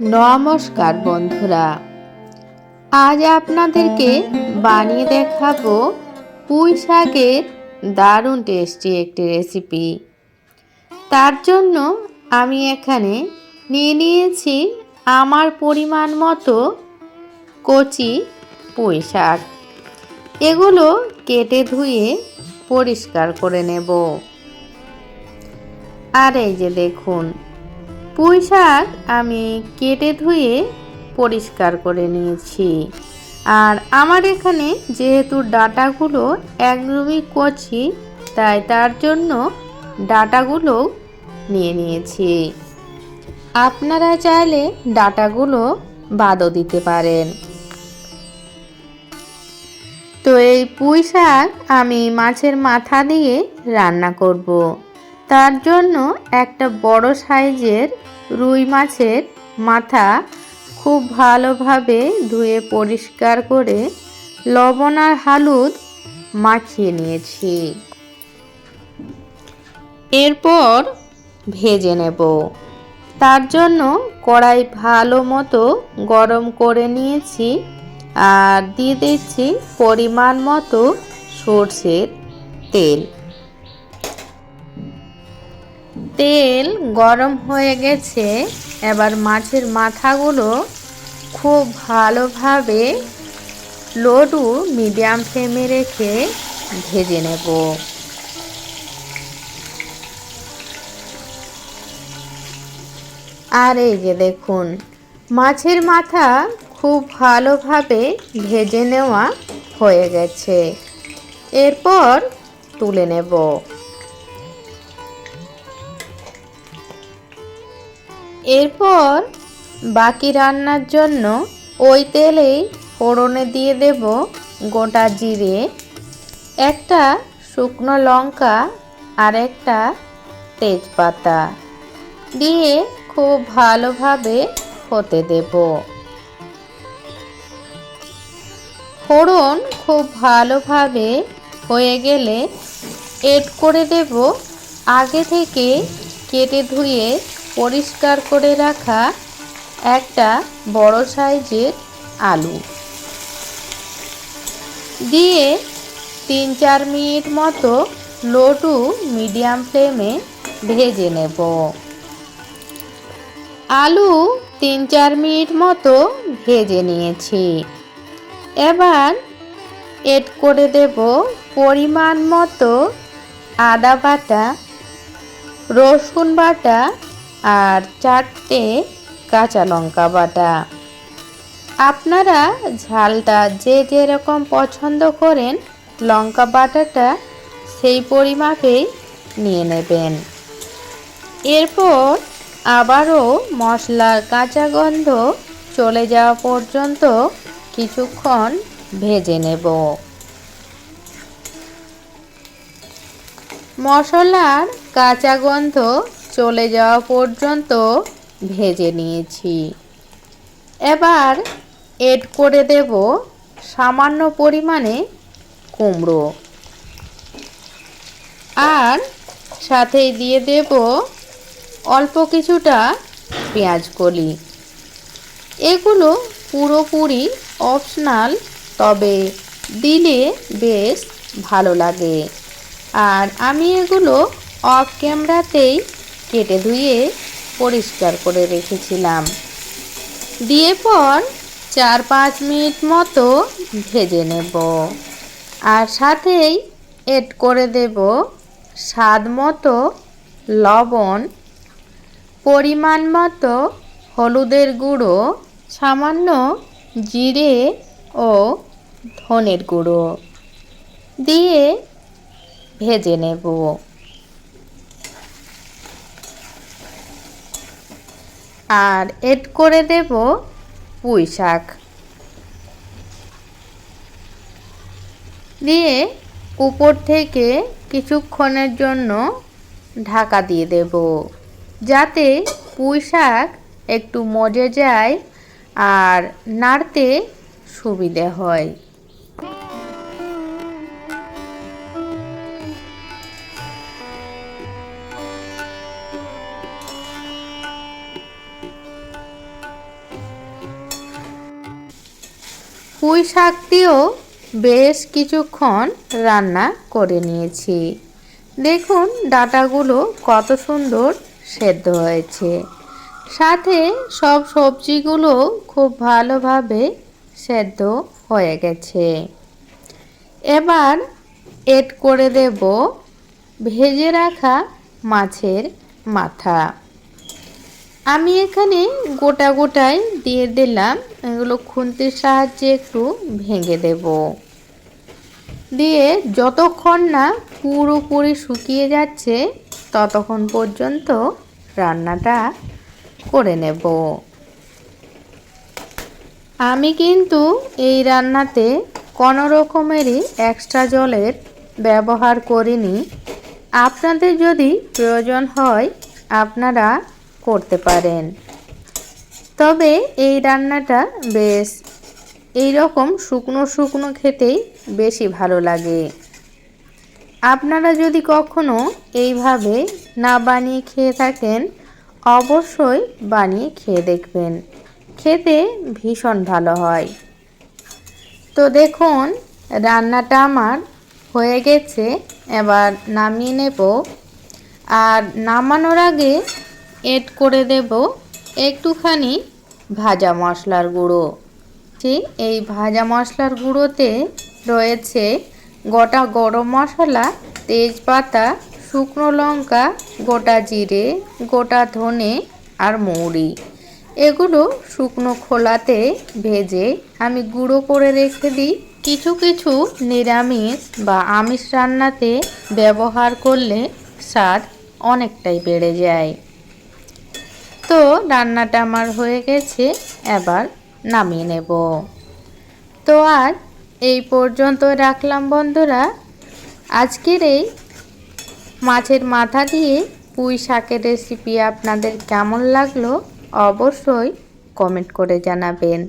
নমস্কার বন্ধুরা। আজ আপনাদেরকে বানিয়ে দেখাবো পুঁই শাকের দারুণ টেস্টি একটি রেসিপি তার জন্য আমি এখানে নিয়ে নিয়েছি আমার পরিমাণ মতো কচি পুঁই শাক। এগুলো কেটে ধুয়ে পরিষ্কার করে নেব। আর এই যে দেখুন পুঁই শাক আমি কেটে ধুয়ে পরিষ্কার করে নিয়েছি। আর আমার এখানে যেহেতু ডাটাগুলো একদমই কচি, তাই তার জন্য ডাটাগুলো নিয়ে নিয়েছি। আপনারা চাইলে ডাটাগুলো বাদও দিতে পারেন। তো এই পুঁই শাক আমি মাছের মাথা দিয়ে রান্না করব। তার জন্য একটা বড় সাইজের রুই মাছের মাথা খুব ভালোভাবে ধুয়ে পরিষ্কার করে লবণ আর হলুদ মাখিয়ে নিয়েছি। এরপর ভেজে নেব। তার জন্য কড়াই ভালো মতো গরম করে নিয়েছি আর দিয়ে দিচ্ছি পরিমাণ মতো সর্ষের তেল। তেল গরম হয়ে গেছে, এবার মাছের মাথাগুলো খুব ভালোভাবে লো মিডিয়াম ফ্লেমে রেখে ভেজে নেব। আর এই যে দেখুন, মাছের মাথা খুব ভালোভাবে ভেজে নেওয়া হয়ে গেছে। এরপর তুলে নেব। এরপর বাকি রান্নার জন্য ওই তেলেই ফোড়নে দিয়ে দেব গোটা জিরে, একটা শুকনো লঙ্কা আর একটা তেজপাতা দিয়ে খুব ভালোভাবে হতে দেব। ফোড়ন খুব ভালোভাবে হয়ে গেলে এড করে দেব। আগে থেকে কেটে ধুয়ে পরিষ্কার করে রাখা একটা বড় সাইজের আলু। দিয়ে তিন চার মিনিট মতো লো টু মিডিয়াম ফ্লেমে ভেজে নেব। আলু তিন চার মিনিট মতো ভেজে নিয়েছি। এবার এড করে দেব পরিমাণ মতো আদা বাটা, রসুন বাটা আর চারটে কাঁচা লঙ্কা বাটা। আপনারা ঝালটা যে যেরকম পছন্দ করেন, লঙ্কা বাটাটা সেই পরিমাপেই নিয়ে নেবেন। এরপর আবারও মশলার কাঁচা গন্ধ চলে যাওয়া পর্যন্ত কিছুক্ষণ ভেজে নেব। মশলার কাঁচা গন্ধ চলে যাওয়া পর্যন্ত ভেজে নিয়েছি। এবার এড করে দেব সামান্য পরিমাণে কুমড়ো। আর সাথে দিয়ে দেব অল্প কিছুটা পেঁয়াজ কলি। এগুলো পুরোপুরি অপশনাল তবে দিলে বেশ ভালো লাগে। আর আমি এগুলো অফ ক্যামেরাতেই কেটে ধুয়ে পরিষ্কার করে রেখেছিলাম। দিয়ে পর চার পাঁচ মিনিট মতো ভেজে নেব। আর সাথেই এড করে দেব স্বাদ মতো লবণ, পরিমাণ মতো হলুদের গুঁড়ো, সামান্য জিরে ও ধনের গুঁড়ো। দিয়ে ভেজে নেব। আর এড করে দেব পুঁই শাক। দিয়ে উপর থেকে কিছুক্ষণের জন্য ঢাকা দিয়ে দেব, যাতে পুঁই শাক একটু মজে যায় আর নাড়তে সুবিধে হয়। পুঁই শাক দিয়েও বেশ কিছুক্ষণ রান্না করে নিয়েছি। দেখুন ডাটাগুলো কত সুন্দর সেদ্ধ হয়েছে। সাথে সব সবজিগুলো খুব ভালোভাবে সেদ্ধ হয়ে গেছে। এবার এড করে দেব ভেজে রাখা মাছের মাথা। আমি এখানে গোটা গোটাই দিয়ে দিলাম। এগুলো খুন্তির সাহায্যে একটু ভেঙে দেব। দিয়ে যতক্ষণ না পুরোপুরি শুকিয়ে যাচ্ছে, ততক্ষণ পর্যন্ত রান্নাটা করে নেব। আমি কিন্তু এই রান্নাতে কোনো রকমেরই এক্সট্রা জলের ব্যবহার করিনি। আপনাদের যদি প্রয়োজন হয়, আপনারা করতে পারেন। তবে এই রান্নাটা বেশ, এই রকম শুকনো শুকনো খেতেই বেশি ভালো লাগে। আপনারা যদি কখনো এইভাবে না বানিয়ে খেয়ে থাকেন, অবশ্যই বানিয়ে খেয়ে দেখবেন। খেতে ভীষণ ভালো হয়। তো দেখুন, রান্নাটা আমার হয়ে গেছে, এবার নামিয়ে নেব। আর নামানোর আগে এড করে দেব একটুখানি ভাজা মশলার গুঁড়ো। এই ভাজা মশলার গুঁড়োতে রয়েছে গোটা গরম মশলা, তেজপাতা, শুকনো লঙ্কা, গোটা জিরে, গোটা ধনে আর মৌরি। এগুলো শুকনো খোলাতে ভেজে আমি গুঁড়ো করে রেখে দিই। কিছু কিছু নিরামিষ বা আমিষ রান্নাতে ব্যবহার করলে স্বাদ অনেকটাই বেড়ে যায়। তো রান্নাটা আমার হয়ে গেছে, এবার নামিয়ে নেব। তো আর এই পর্যন্ত রাখলাম বন্ধুরা। আজকের এই মাছের মাথা দিয়ে পুঁই শাকের রেসিপি আপনাদের কেমন লাগল অবশ্যই কমেন্ট করে জানাবেন।